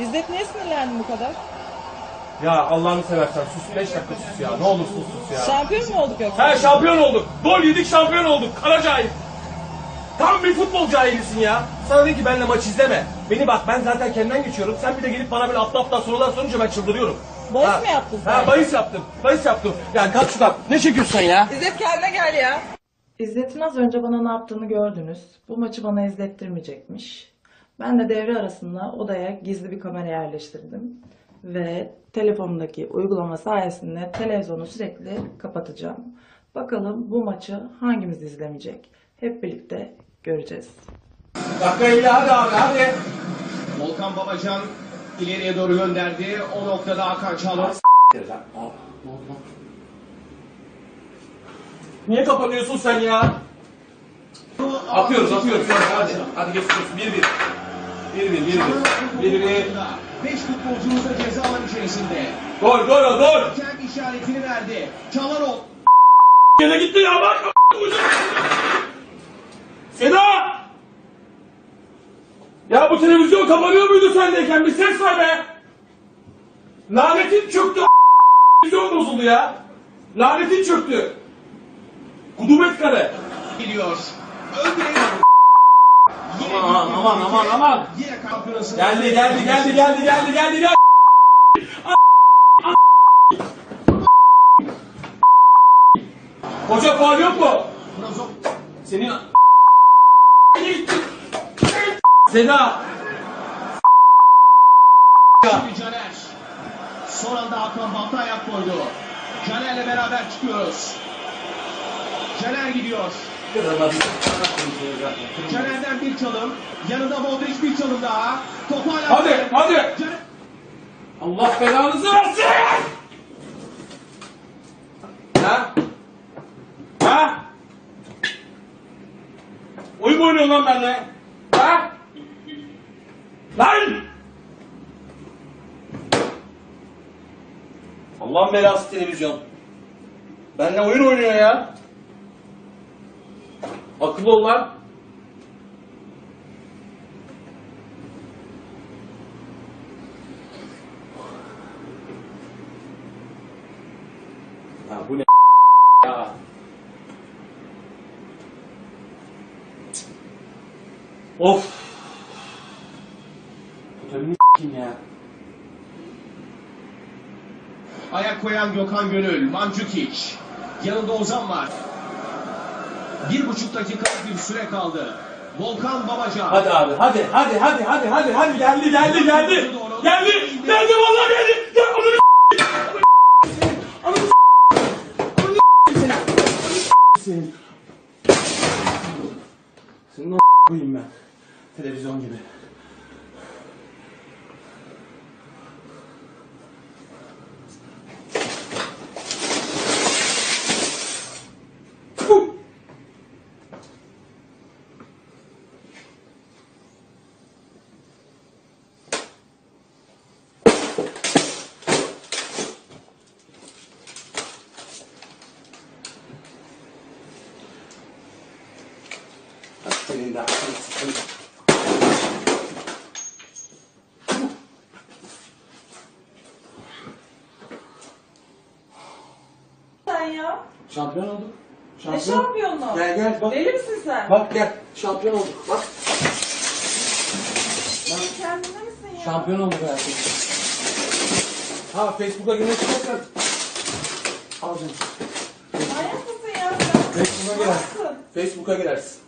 İzzet niye sinirlendin bu kadar? Ya Allah'ını seversen sus 5 dakika sus ya. Ne olursun sus ya. Şampiyon mu olduk yoksa? He şampiyon olduk. Gol yedik şampiyon olduk. Kara cahil. Tam bir futbol cahilisin ya. Sana de ki benimle maç izleme. Beni bak ben zaten kendimden geçiyorum. Sen bir de gelip bana böyle aptal aptal sorular sorunca ben çıldırıyorum. Bahis Ha. mi yaptın sen? Ha bahis yaptım. Bahis yaptım. Yani kalk şuradan. Ne çekiyorsun sen ya? İzzet kendine gel ya. İzzet'in az önce bana ne yaptığını gördünüz. Bu maçı bana izlettirmeyecekmiş. Ben de devre arasında odaya gizli bir kamera yerleştirdim. Ve telefonumdaki uygulama sayesinde televizyonu sürekli kapatacağım. Bakalım bu maçı hangimiz izlemeyecek? Hep birlikte göreceğiz. Dakika 50 hadi abi hadi. Volkan Babacan ileriye doğru gönderdi. O noktada Hakan Çalhanoğlu. Niye kapanıyorsun sen ya? Atıyoruz atıyoruz. Hadi, hadi geçiyoruz. 1-1. 1-1 1-1. 1-1. 5 futbolcumuz da ceza alan içerisinde. Gol gol gol. Hakem işaretini verdi. Çalhanoğlu. Gene gitti ya bak. Seda! Ya bu televizyon kapanıyor muydu sendeyken? Bir ses var be! Lanetin çöktü. Televizyon bozuldu ya. Lanetin çöktü. Kudumet kare. Gidiyor. Öldürelim. Yine Aman aman aman aman. Geldi geldi geldi geldi geldi geldi geldi. Hoca faal yok mu? Senin Seda Şimdi Caner. Son anda Hakan Balta ayak koydu. Caner'le beraber çıkıyoruz. Caner gidiyor. Caner'den bir çalım. Yanında Modric bir çalım daha. Topu hala... Hadi, hadi. Allah belanızı versin! Ha? Ha? Oyun mu oynuyorsun lan benimle? Ha? Lan! Allah'ın belası televizyon. Benimle oyun oynuyor ya. Akıllı ol lan. Ha bu ne ya? Of. Totemini kim ya? Ayak koyan Gökhan Gönül, Mandzukic. Yanında Ozan var. Bir buçuk dakika bir süre kaldı. Volkan Babacan. Hadi abi hadi hadi hadi hadi hadi hadi geldi geldi geldi. Geldi geldi vallahi geldi. Ya onu senin. O ben. Televizyon gibi. Senin de aklını sıkın. Sen ya. Şampiyon olduk. Ne şampiyonluğu? Gel gel bak. Deli misin sen? Bak gel. Şampiyon olduk. Bak. Kendinde misin ya? Şampiyon olduk hayatım. Ha Facebook'a girmek istersen. Al canım. Manyak mısın ya sen? Facebook'a yaptın? Facebook'a girersin.